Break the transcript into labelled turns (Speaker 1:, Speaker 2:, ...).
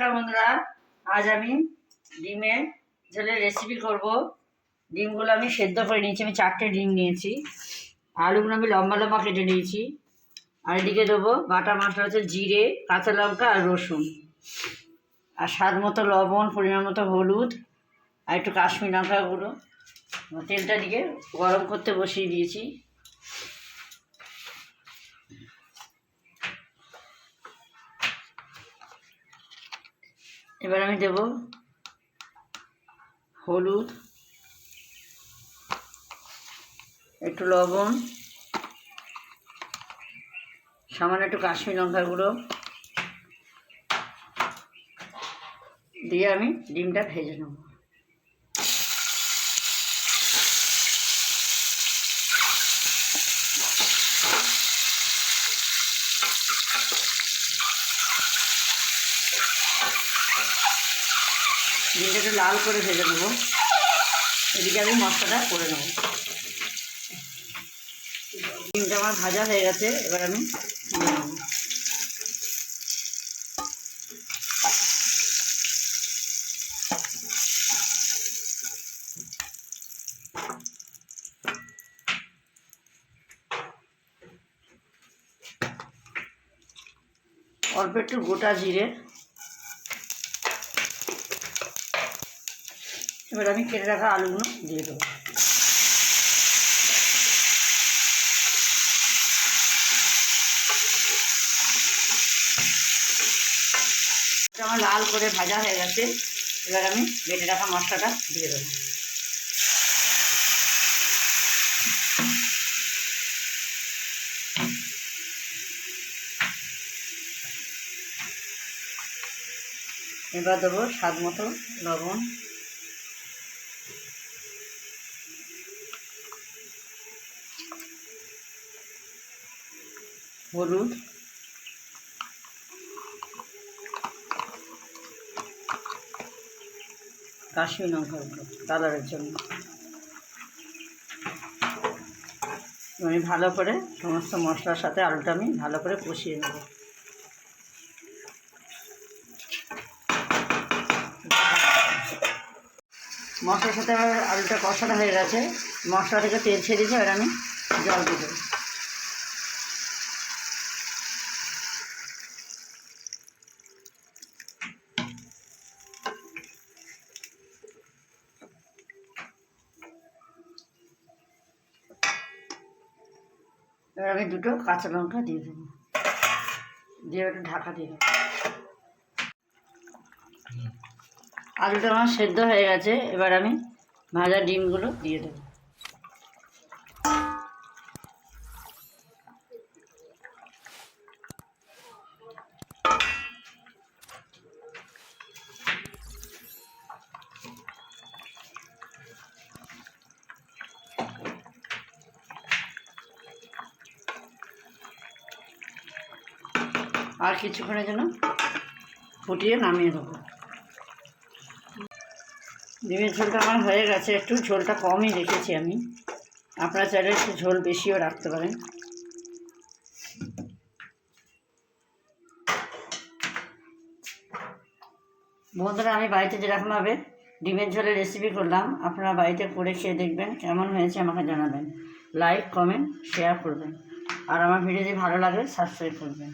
Speaker 1: নমস্কার বন্ধুরা। আজ আমি ডিমের ঝোলের রেসিপি করব। ডিমগুলো আমি সেদ্ধ করে নিয়েছি। আমি চারটে ডিম নিয়েছি। আলুগুলো আমি লম্বা লম্বা কেটে নিয়েছি। আর এদিকে দেবো বাটা মশলা হচ্ছে জিরে, কাঁচা লঙ্কা আর রসুন। আর স্বাদ মতো লবণ, পরিমাণ মতো হলুদ আর একটু কাশ্মীর লঙ্কা তেলটা দিকে গরম করতে বসিয়ে দিয়েছি। এবার আমি দেব হলুদ, একটু লবণ, সামান্য একটু কাশ্মীর লঙ্কার গুঁড়ো দিয়ে আমি ডিমটা ভেজে নেব। ডিমটা একটু লাল করে ভেজে নেব। এদিকে আমি মশলাটা করে নেব। ডিমটা আমার ভাজা হয়ে গেছে, এবার আমি অল্প একটু গোটা জিরে এবার আমি কেটে রাখা আলুগুলো দিয়ে দেবো। আমার লাল করে ভাজা হয়ে গেছে। এবার আমি বেটে রাখা মশলাটা দিয়ে দেবো। এবার দেবো স্বাদ মতো লবণ। হলুদ। কাশ্মীর লঙ্কা কালারের জন্য। আমি ভালো করে সমস্ত মশলার সাথে আলুটা আমি ভালো করে কষিয়ে নেব। মশলার সাথে আমার আলুটা কষানো হয়ে গেছে। মশলা থেকে তেল ছেড়ে দিয়েছে এবার আমি জল দিয়ে দেবো। এবার আমি দুটো কাঁচা লঙ্কা দিয়ে দেবো। দিয়ে ওটা ঢাকা দিয়ে দেবো। আলুটা আমার সেদ্ধ হয়ে গেছে এবার আমি ভাজা ডিমগুলো দিয়ে দেবো। আর কিছুক্ষণের জন্য ফুটিয়ে নামিয়ে দেবো। ডিমের ঝোলটা আমার হয়ে গেছে, একটু ঝোলটা কমই রেখেছি আমি। আপনারা চাইলে একটু ঝোল বেশিও রাখতে পারেন। বন্ধুরা, আমি বাড়িতে যেরকমভাবে ডিমের ঝোলের রেসিপি করলাম, আপনারা বাড়িতে করে খেয়ে দেখবেন কেমন হয়েছে আমাকে জানাবেন। লাইক কমেন্ট শেয়ার করবেন। আর আমার ভিডিও যদি ভালো লাগে সাবস্ক্রাইব করবেন।